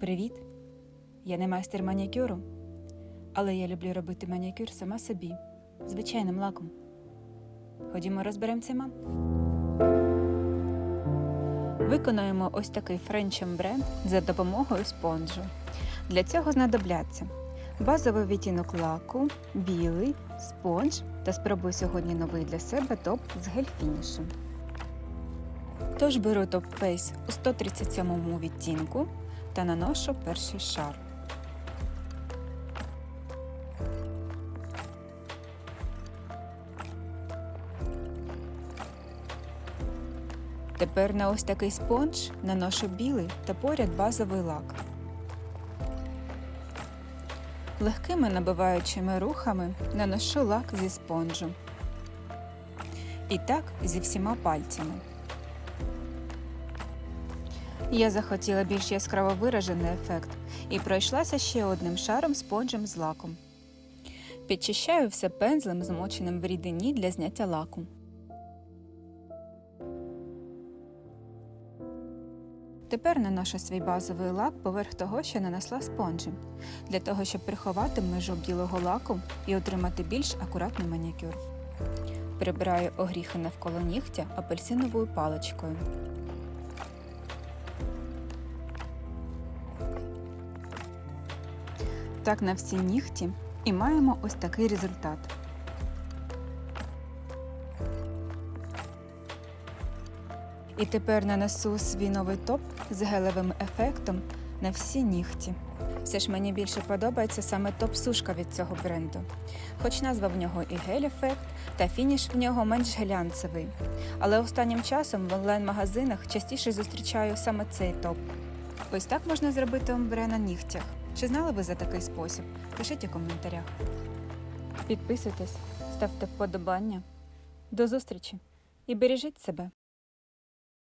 Привіт! Я не майстер манікюру, але я люблю робити манікюр сама собі, звичайним лаком. Ходімо розберемо цима. Виконаємо ось такий френч-ембре за допомогою спонжу. Для цього знадобляться базовий відтінок лаку, білий, спонж та спробую сьогодні новий для себе топ з гель-фінішем. Тож беру топ фейс у 137 відтінку та наношу перший шар. Тепер на ось такий спонж наношу білий та поряд базовий лак. Легкими набиваючими рухами наношу лак зі спонжу. І так зі всіма пальцями. Я захотіла більш яскраво виражений ефект і пройшлася ще одним шаром спонжем з лаком. Підчищаю все пензлем, змоченим в рідині для зняття лаку. Тепер наношу свій базовий лак поверх того, що нанесла спонжем, для того, щоб приховати межу білого лаку і отримати більш акуратний манікюр. Прибираю огріхи навколо нігтя апельсиновою паличкою. Так на всі нігті і маємо ось такий результат. І тепер нанесу свій новий топ з гелевим ефектом на всі нігті. Все ж мені більше подобається саме топ-сушка від цього бренду. Хоч назва в нього і гель-ефект, та фініш в нього менш глянцевий. Але останнім часом в онлайн-магазинах частіше зустрічаю саме цей топ. Ось так можна зробити омбре на нігтях. Чи знали ви за такий спосіб? Пишіть у коментарях. Підписуйтесь, ставте вподобання. До зустрічі і бережіть себе!